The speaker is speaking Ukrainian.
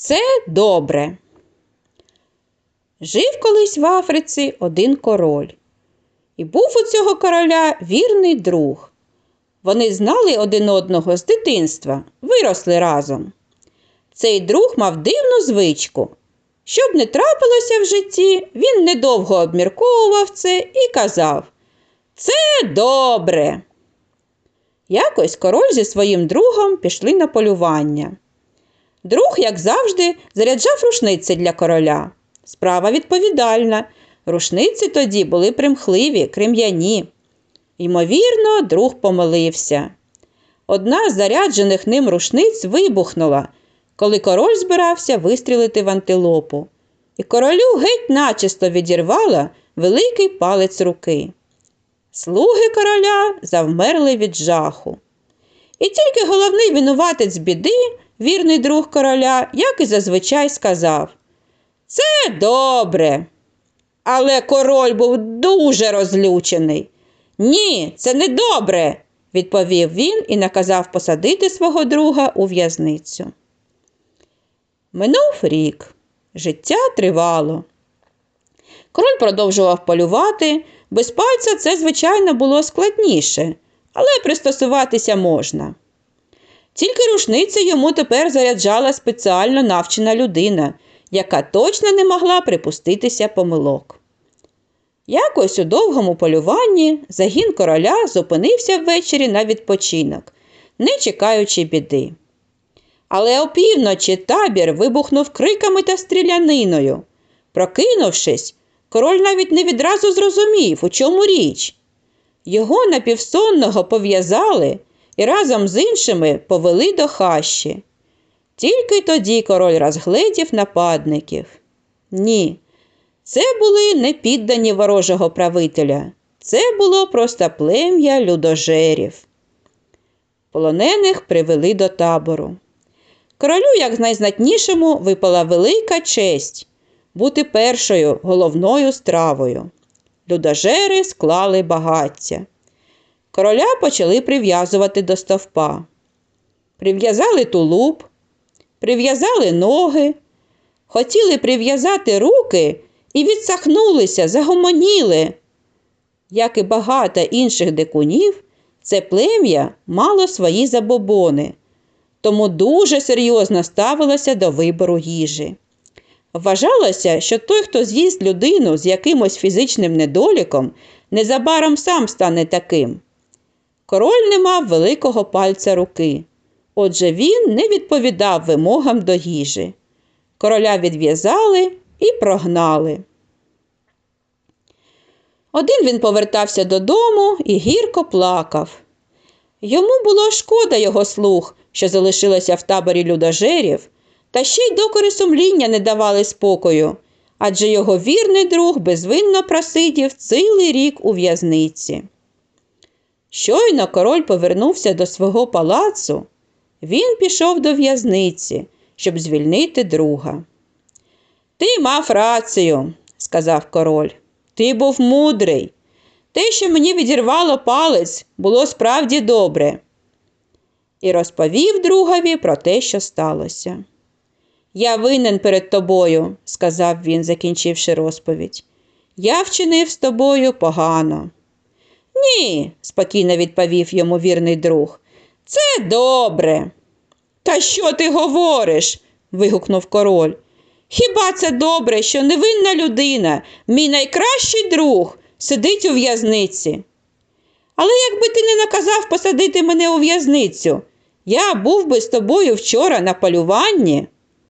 Це добре. Жив колись в Африці один король. І був у цього короля вірний друг. Вони знали один одного з дитинства, виросли разом. Цей друг мав дивну звичку. Щоб не трапилося в житті, він недовго обмірковував це і казав Це добре. Якось король зі своїм другом пішли на полювання. Друг, як завжди, заряджав рушниці для короля. Справа відповідальна. Рушниці тоді були примхливі, крем'яні. Ймовірно, друг помилився. Одна з заряджених ним рушниць вибухнула, коли король збирався вистрілити в антилопу. І королю геть начисто відірвала великий палець руки. Слуги короля завмерли від жаху. І тільки головний винуватець біди, вірний друг короля, як і зазвичай сказав Це добре. Але король був дуже розлючений. Ні, це не добре, відповів він і наказав посадити свого друга у в'язницю. Минув рік. Життя тривало. Король продовжував полювати. Без пальця це, звичайно, було складніше, але пристосуватися можна. Тільки рушниці йому тепер заряджала спеціально навчена людина, яка точно не могла припуститися помилок. Якось у довгому полюванні загін короля зупинився ввечері на відпочинок, не чекаючи біди. Але опівночі табір вибухнув криками та стріляниною. Прокинувшись, король навіть не відразу зрозумів, у чому річ. Його напівсонного пов'язали і разом з іншими повели до хащі. Тільки тоді король розгледів нападників. Ні, це були не піддані ворожого правителя, це було просто плем'я людожерів. Полонених привели до табору. Королю, як найзнатнішому, випала велика честь бути першою головною стравою. Людожери склали багаття. Короля почали прив'язувати до стовпа. Прив'язали тулуб, прив'язали ноги, хотіли прив'язати руки і відсахнулися, загомоніли. Як і багато інших дикунів, це плем'я мало свої забобони, тому дуже серйозно ставилося до вибору їжі. Вважалося, що той, хто з'їсть людину з якимось фізичним недоліком, незабаром сам стане таким. Король не мав великого пальця руки, отже він не відповідав вимогам до їжі. Короля відв'язали і прогнали. Один він повертався додому і гірко плакав. Йому було шкода його слуг, що залишилися в таборі людожерів, та ще й докори сумління не давали спокою, адже його вірний друг безвинно просидів цілий рік у в'язниці. Щойно король повернувся до свого палацу, він пішов до в'язниці, щоб звільнити друга. Ти мав рацію, сказав король. Ти був мудрий. Те, що мені відірвало палець, було справді добре. І розповів другові про те, що сталося. Я винен перед тобою, сказав він, закінчивши розповідь. Я вчинив з тобою погано. Ні, спокійно відповів йому вірний друг. Це добре. Та що ти говориш? вигукнув король. Хіба це добре, що невинна людина, мій найкращий друг, сидить у в'язниці? Але якби ти не наказав посадити мене у в'язницю, я був би з тобою вчора на полюванні.